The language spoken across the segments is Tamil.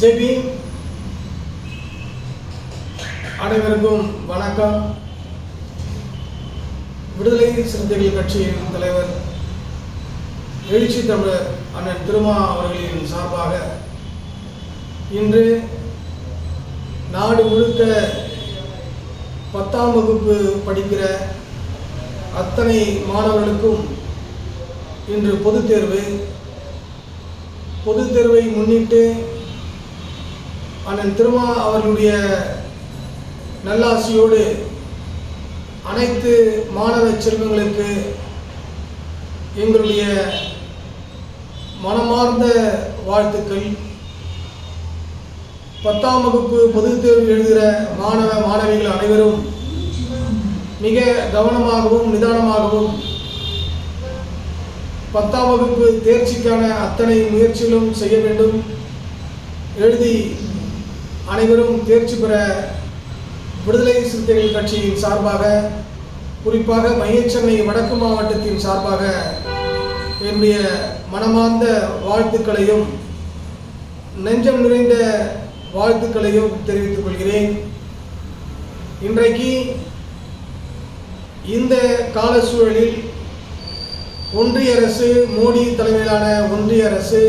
ஜெபி. அனைவருக்கும் வணக்கம். விடுதலை சிறுத்தைகள் கட்சியின் தலைவர் எழுச்சி தமிழர் அண்ணன் திருமா அவர்களின் சார்பாக இன்று நாடு முழுக்க பத்தாம் வகுப்பு படிக்கிற அத்தனை மாணவர்களுக்கும் இன்று பொதுத் தேர்வு. பொதுத் தேர்வை முன்னிட்டு அண்ணன் திருமா அவர்களுடைய நல்லாசியோடு அனைத்து மாணவ செல்வங்களுக்கு எங்களுடைய மனமார்ந்த வாழ்த்துக்கள். பத்தாம் வகுப்பு பொதுத் தேர்வு எழுதுகிற மாணவ மாணவிகள் அனைவரும் மிக கவனமாகவும் நிதானமாகவும் பத்தாம் வகுப்பு தேர்ச்சிக்கான அத்தனை முயற்சிகளும் செய்ய வேண்டும். எழுதி அனைவரும் தேர்ச்சி பெற விடுதலை சிறுத்தைகள் கட்சியின் சார்பாக குறிப்பாக மையச்சென்னை வடக்கு மாவட்டத்தின் சார்பாக என்னுடைய மனமார்ந்த வாழ்த்துக்களையும் நெஞ்சம் நிறைந்த வாழ்த்துக்களையும் தெரிவித்துக் கொள்கிறேன். இன்றைக்கு இந்த கால சூழலில் ஒன்றிய அரசு மோடி தலைமையிலான ஒன்றிய அரசு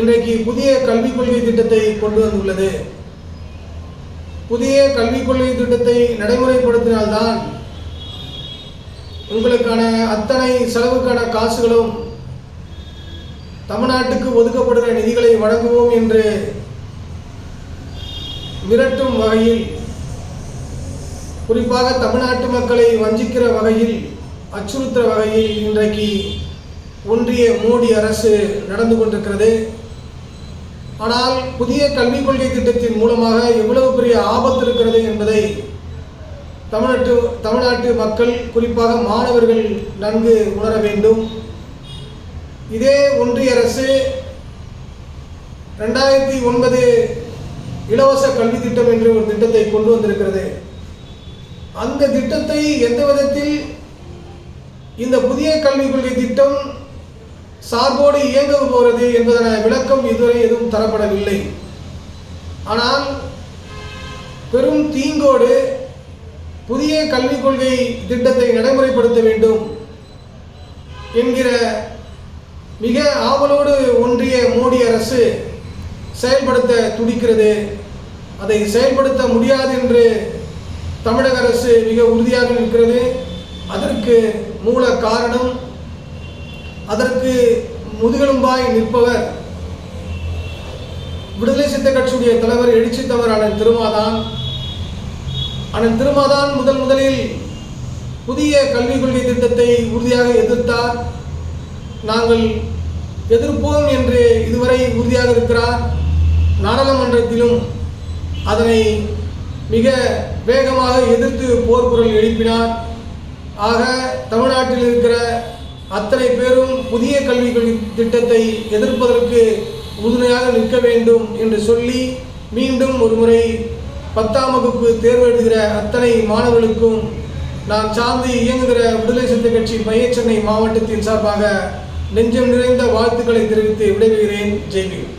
இன்றைக்கு புதிய கல்விக் கொள்கை திட்டத்தை கொண்டு வந்துள்ளது. புதிய கல்விக் கொள்கை திட்டத்தை நடைமுறைப்படுத்தினால்தான் உங்களுக்கான அத்தனை செலவுக்கான காசுகளும் தமிழ்நாட்டுக்கு ஒதுக்கப்படுகிற நிதிகளை வழங்குவோம் என்று மிரட்டும் வகையில் குறிப்பாக தமிழ்நாட்டு மக்களை வஞ்சிக்கிற வகையில் அச்சுறுத்துகிற வகையில் இன்றைக்கு ஒன்றிய மோடி அரசு நடந்து கொண்டிருக்கிறது. ஆனால் புதிய கல்விக் கொள்கை திட்டத்தின் மூலமாக எவ்வளவு பெரிய ஆபத்து இருக்கிறது என்பதை தமிழ்நாட்டு தமிழ்நாட்டு மக்கள் குறிப்பாக மாணவர்கள் நன்கு உணர வேண்டும். இதே ஒன்றிய அரசு ரெண்டாயிரத்தி ஒன்பது இலவச கல்வி திட்டம் என்று ஒரு திட்டத்தை கொண்டு வந்திருக்கிறது. அந்த திட்டத்தை எந்த விதத்தில் இந்த புதிய கல்விக் கொள்கை திட்டம் சார்போடு இயங்க போகிறது என்பதன விளக்கம் இதுவரை எதுவும் தரப்படவில்லை. ஆனால் பெரும் தீங்கோடு புதிய கல்விக் கொள்கை திட்டத்தை நடைமுறைப்படுத்த வேண்டும் என்கிற மிக ஆவலோடு ஒன்றிய மோடி அரசு செயல்படுத்த துடிக்கிறது. அதை செயல்படுத்த முடியாது என்று தமிழக அரசு மிக உறுதியாக நிற்கிறது. அதற்கு மூல காரணம் அதற்கு முதுகெலும்பாய் நிற்பவர். விடுதலை சித்த கட்சியுடைய தலைவர் எழுச்சி தவர் அண்ணன் திருமாதான். அண்ணன் திருமாதான் முதல் முதலில் புதிய கல்விக் கொள்கை திட்டத்தை உறுதியாக எதிர்த்தார். நாங்கள் எதிர்ப்போம் என்று இதுவரை உறுதியாக இருக்கிறார். நாடாளுமன்றத்திலும் அதனை மிக வேகமாக எதிர்த்து போர்க்குரல் எழுப்பினார். ஆக தமிழ்நாட்டில் இருக்கிற அத்தனை பேரும் புதிய கல்விக் திட்டத்தை எதிர்ப்பதற்கு உறுதுணையாக நிற்க வேண்டும் என்று சொல்லி மீண்டும் ஒரு முறை பத்தாம் வகுப்பு தேர்வு எழுதுகிற அத்தனை மாணவர்களுக்கும் நான் சார்ந்து இயங்குகிற விடுதலை சிறுத்தை கட்சி மையச்சென்னை மாவட்டத்தின் சார்பாக நெஞ்சம் நிறைந்த வாழ்த்துக்களை தெரிவித்து விடைபெறுகிறேன். ஜெய்பீம்.